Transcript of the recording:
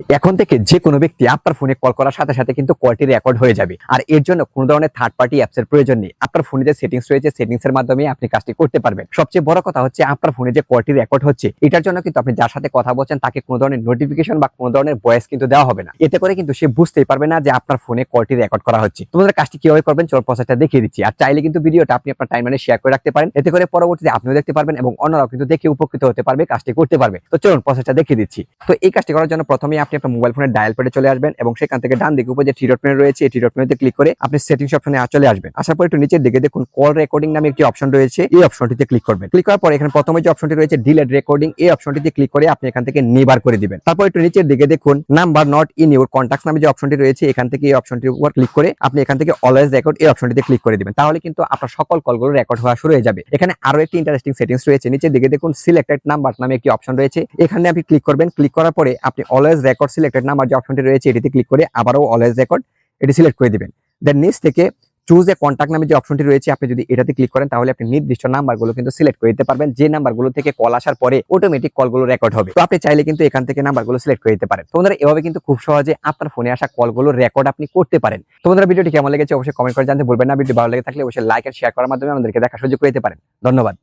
এখন থেকে যে কোনো ব্যক্তি আপনার ফোনে কল করার সাথে সাথে কিন্তু কলটি রেকর্ড হয়ে যাবে। আর এর জন্য কোনো ধরনের থার্ড পার্টি অ্যাপস এর প্রয়োজন নেই। আপনার ফোনে যে সেটিংস রয়েছে সেটিংস এর মাধ্যমে আপনি কাজটি করতে পারবেন। সবচেয়ে বড় কথা হচ্ছে আপনার ফোনে যে কলটি রেকর্ড হচ্ছে, এটার জন্য কিন্তু আপনি যার সাথে কথা বলছেন তাকে কোনো ধরনের নোটিফিকেশন বা কোনো ধরনের ভয়েস কিন্তু দেওয়া হবে না। এতে করে কিন্তু সে বুঝতেই পারবে না যে আপনার ফোনে কলটি রেকর্ড করা হচ্ছে। তোমাদের কাজটি কীভাবে করবেন চল প্রসেসটা দেখিয়ে দিচ্ছি। আর চাইলে কিন্তু ভিডিওটা আপনি আপনার টাইমলাইনে শেয়ার করে রাখতে পারেন। এতে করে পরবর্তীতে আপনিও দেখতে পারবেন এবং অন্যরাও কিন্তু দেখে উপকৃত হতে পারবে, কাজটি করতে পারবে। তো চলুন প্রসেসটা দেখিয়ে দিচ্ছি। তো এই কাজটি করার জন্য প্রথমে আপনি আপনার মোবাইল ফোনের ডায়াল পেডে চলে আসবেন এবং সেখান থেকে ডান দিকে উপরে যে থ্রি ডট রয়েছে মেনুতে ক্লিক করে আপনি সেটিংস অপশনে চলে আসবেন। আসার পর একটু নিচের দিকে দেখুন কল রেকর্ডিং নামে একটি অপশন রয়েছে, এই অপশনটিতে ক্লিক করবেন। ক্লিক করার পর এখানে প্রথমে যে অপশনটি রয়েছে ডিলেট রেকর্ডিং এই অপশনটিতে ক্লিক করে আপনি এখান থেকে নিবার করে দিবেন। তারপর একটু নিচের দিকে দেখুন number not in your contact নামে যে অপশনটি রয়েছে, এখান থেকে এই অপশনটির উপর ক্লিক করে আপনি এখান থেকে অলওয়েজ রেকর্ড এই অপশনটিতে ক্লিক করে দিবেন। তাহলে কিন্তু আপনার সকল কলগুলো রেকর্ড হওয়া শুরু হয়ে যাবে। এখানে আরও একটি ইন্টারেস্টিং সেটিংস রয়েছে, নিচের দিকে দেখুন সিলেক্টেড নাম্বার নামে একটি অপশন রয়েছে। এখানে আপনি ক্লিক করবেন। ক্লিক করার পরে আপনি অলওয়েজ রেকর্ড সিলেক্টেড নাম্বার যে অপশনটি রয়েছে, এটিতে ক্লিক করে আবারও অলওয়েজ রেকর্ড এটি সিলেক্ট করে দিবেন। দেন নিচ থেকে চুজ এ কন্ট্যাক্ট নামে যে অপশনটি রয়েছে, আপনি যদি এটাতে ক্লিক করেন, তাহলে আপনি নির্দিষ্ট নাম্বারগুলো কিন্তু সিলেক্ট করে দিতে পারবেন। যে নাম্বারগুলো থেকে কল আসার পরে অটোমেটিক কলগুলো রেকর্ড হবে। তো আপনি চাইলে কিন্তু এখান থেকে নাম্বারগুলো সিলেক্ট করে দিতে পারেন। তোমাদের এভাবে কিন্তু খুব সহজে আপনার ফোনে আসা কলগুলো রেকর্ড আপনি করতে পারেন। তোমাদের ভিডিওটি কেমন লেগেছে অবশ্যই কমেন্ট করে জানতে বলবেন না। ভিডিও ভালো লেগে থাকলে অবশ্যই লাইক আর শেয়ার করার মাধ্যমে আমাদেরকে দেখার সুযোগ করে দিতে পারেন। ধন্যবাদ।